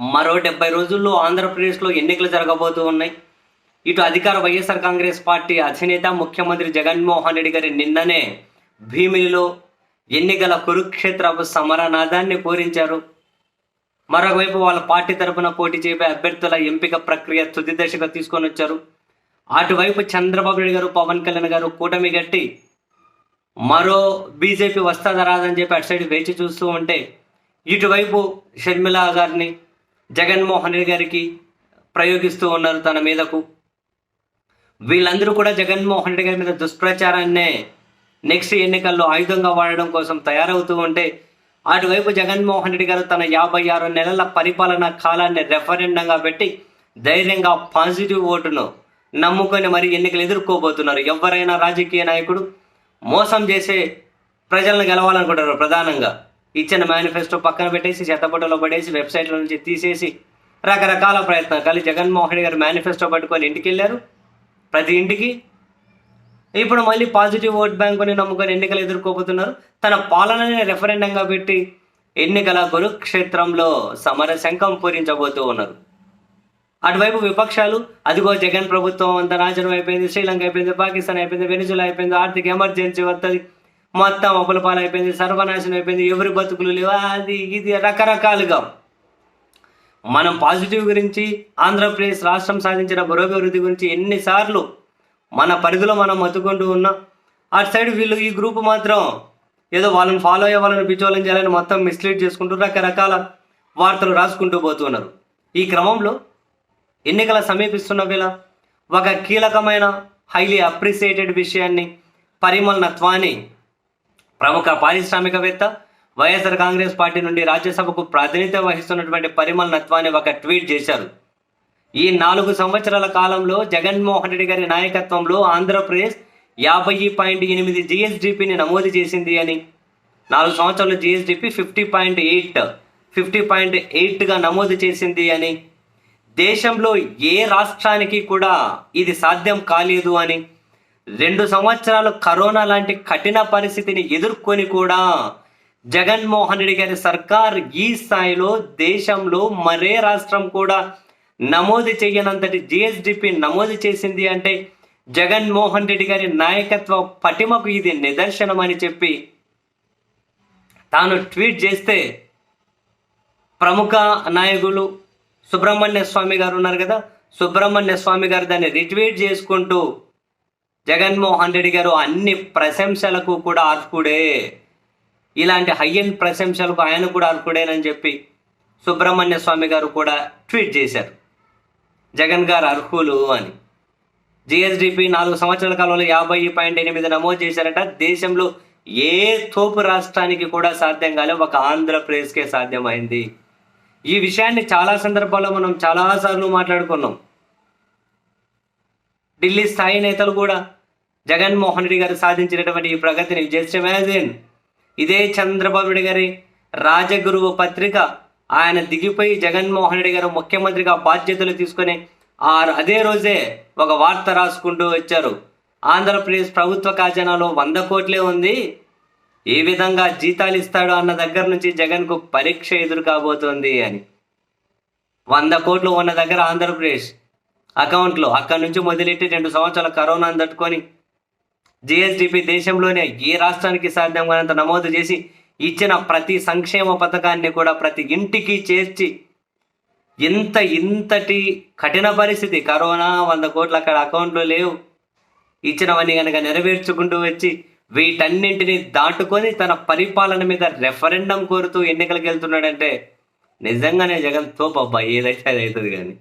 మరో డెబ్బై రోజుల్లో ఆంధ్రప్రదేశ్లో ఎన్నికలు జరగబోతూ ఉన్నాయి. ఇటు అధికార వైఎస్ఆర్ కాంగ్రెస్ పార్టీ అధినేత ముఖ్యమంత్రి జగన్మోహన్ రెడ్డి గారి నిన్ననే భీమిలిలో ఎన్నికల కురుక్షేత్ర సమరనాదాన్ని పూరించారు మరొకవైపు వాళ్ళ పార్టీ తరపున పోటీ చేపే అభ్యర్థుల ఎంపిక ప్రక్రియ తుది దశగా తీసుకొని వచ్చారు. అటువైపు చంద్రబాబు నాయుడు గారు పవన్ కళ్యాణ్ గారు కూటమి గట్టి మరో బీజేపీ వస్తుందా రాదని చెప్పి అటు సైడ్ వేచి చూస్తూ ఉంటే ఇటువైపు షర్మిల గారిని జగన్మోహన్ రెడ్డి గారికి ప్రయోగిస్తూ ఉన్నారు తన మీదకు. వీళ్ళందరూ కూడా జగన్మోహన్ రెడ్డి గారి మీద దుష్ప్రచారాన్నే నెక్స్ట్ ఎన్నికల్లో ఆయుధంగా వాడడం కోసం తయారవుతూ ఉంటే అటువైపు జగన్మోహన్ రెడ్డి గారు తన యాభై ఆరు నెలల పరిపాలన కాలాన్ని రెఫరెండంగా పెట్టి ధైర్యంగా పాజిటివ్ ఓటును నమ్ముకొని మరి ఎన్నికలు ఎదుర్కోబోతున్నారు. ఎవరైనా రాజకీయ నాయకుడు మోసం చేసే ప్రజలను గెలవాలనుకుంటారు ప్రధానంగా. ఇచ్చిన మేనిఫెస్టో పక్కన పెట్టేసి చెత్తబుట్టలో పడేసి వెబ్సైట్ల నుంచి తీసేసి రకరకాల ప్రయత్నాలు. కానీ జగన్మోహన్ రెడ్డి గారు మేనిఫెస్టో పట్టుకొని ఇంటికి వెళ్ళారు ప్రతి ఇంటికి. ఇప్పుడు మళ్ళీ పాజిటివ్ ఓట్ బ్యాంకుని నమ్ముకొని ఎన్నికలు ఎదుర్కోబోతున్నారు. తన పాలనని రెఫరెండంగా పెట్టి ఎన్నికల కురుక్షేత్రంలో సమర శంఖం పూరించబోతూ ఉన్నారు. అటువైపు విపక్షాలు అదిగో జగన్ ప్రభుత్వం అంత నాశనం అయిపోయింది శ్రీలంక అయిపోయింది పాకిస్తాన్ అయిపోయింది వెనిజులా అయిపోయింది ఆర్థిక ఎమర్జెన్సీ వస్తుంది మొత్తం ఒకల పాలైపోయింది అయిపోయింది సర్వనాశనం అయిపోయింది ఎవరి బతుకులు లేవు అది ఇది రకరకాలుగా. మనం పాజిటివ్ గురించి ఆంధ్రప్రదేశ్ రాష్ట్రం సాధించిన పురోభివృద్ధి గురించి ఎన్నిసార్లు మన పరిధిలో మనం మతుకుంటూ ఉన్నాం. అటు సైడ్ వీళ్ళు ఈ గ్రూప్ మాత్రం ఏదో వాళ్ళని ఫాలో అయ్యే వాళ్ళని పిచ్చోళ్ళని చేయాలని మొత్తం మిస్లీడ్ చేసుకుంటూ రకరకాల వార్తలు రాసుకుంటూ పోతున్నారు. ఈ క్రమంలో ఎన్నికల సమీపిస్తున్న వేళ ఒక కీలకమైన హైలీ అప్రిసియేటెడ్ విషయాన్ని పరిమళనత్వాన్ని ప్రముఖ పారిశ్రామికవేత్త వైఎస్ఆర్ కాంగ్రెస్ పార్టీ నుండి రాజ్యసభకు ప్రాతినిధ్యం వహిస్తున్నటువంటి పరిమల్ నత్వాన్ని ఒక ట్వీట్ చేశారు. ఈ నాలుగు సంవత్సరాల కాలంలో జగన్మోహన్ రెడ్డి గారి నాయకత్వంలో ఆంధ్రప్రదేశ్ యాభై పాయింట్ ఎనిమిది జిఎస్డిపిని నమోదు చేసింది అని. నాలుగు సంవత్సరాలు GSDP fifty point eight fifty point ఎయిట్గా నమోదు చేసింది అని. దేశంలో ఏ రాష్ట్రానికి కూడా ఇది సాధ్యం కాలేదు అని. రెండు సంవత్సరాలు కరోనా లాంటి కఠిన పరిస్థితిని ఎదుర్కొని కూడా జగన్మోహన్ రెడ్డి గారి సర్కార్ ఈ స్థాయిలో దేశంలో మరే రాష్ట్రం కూడా నమోదు చేయనంతటి జిఎస్డిపి నమోదు చేసింది అంటే జగన్మోహన్ రెడ్డి గారి నాయకత్వ పటిమకు ఇది నిదర్శనం అని చెప్పి తాను ట్వీట్ చేస్తే ప్రముఖ నాయకులు సుబ్రహ్మణ్య స్వామి గారు ఉన్నారు కదా సుబ్రహ్మణ్య స్వామి గారు దాన్ని రిట్వీట్ చేసుకుంటూ జగన్మోహన్ రెడ్డి గారు అన్ని ప్రశంసలకు కూడా అర్హుడే. ఇలాంటి హై ప్రశంసలకు ఆయన కూడా అర్హుడేనని చెప్పి సుబ్రహ్మణ్య స్వామి గారు కూడా ట్వీట్ చేశారు. జగన్ గారు అర్హులు అని. జిఎస్డిపి నాలుగు సంవత్సరాల కాలంలో యాభై పాయింట్ ఎనిమిది నమోదు చేశారట. దేశంలో ఏ తోపు రాష్ట్రానికి కూడా సాధ్యం కాలే ఒక ఆంధ్రప్రదేశ్కే సాధ్యమైంది. ఈ విషయాన్ని చాలా సందర్భాల్లో మనం చాలాసార్లు మాట్లాడుకున్నాం. ఢిల్లీ స్థాయి నేతలు కూడా జగన్మోహన్ రెడ్డి గారు సాధించినటువంటి ఈ ప్రగతిని జస్ట్ ఇమాజిన్. ఇదే చంద్రబాబు నాయుడు గారి రాజగురువు పత్రిక ఆయన దిగిపోయి జగన్మోహన్ రెడ్డి గారు ముఖ్యమంత్రిగా బాధ్యతలు తీసుకొని ఆ అదే రోజే ఒక వార్త రాసుకుంటూ వచ్చారు. ఆంధ్రప్రదేశ్ ప్రభుత్వ ఖజానాలో వంద కోట్లే ఉంది. ఏ విధంగా జీతాలు ఇస్తాడో అన్న దగ్గర నుంచి జగన్కు పరీక్ష ఎదురు కాబోతోంది అని. వంద కోట్లు ఉన్న దగ్గర ఆంధ్రప్రదేశ్ అకౌంట్లో అక్కడి నుంచి మొదలెట్టి రెండు సంవత్సరాల కరోనాను తట్టుకొని జిఎస్డిపి దేశంలోనే ఏ రాష్ట్రానికి సాధ్యం కానంత నమోదు చేసి ఇచ్చిన ప్రతి సంక్షేమ పథకాన్ని కూడా ప్రతి ఇంటికి చేర్చి ఇంత ఇంతటి కఠిన పరిస్థితి. కరోనా వంద కోట్లు అక్కడ అకౌంట్లో లేవు. ఇచ్చినవన్నీ కనుక నెరవేర్చుకుంటూ వచ్చి వీటన్నింటిని దాటుకొని తన పరిపాలన మీద రెఫరెండం కోరుతూ ఎన్నికలకు వెళ్తున్నాడంటే నిజంగానే జగన్ తోపబ్బా ఏదైతే అది అవుతుంది కానీ.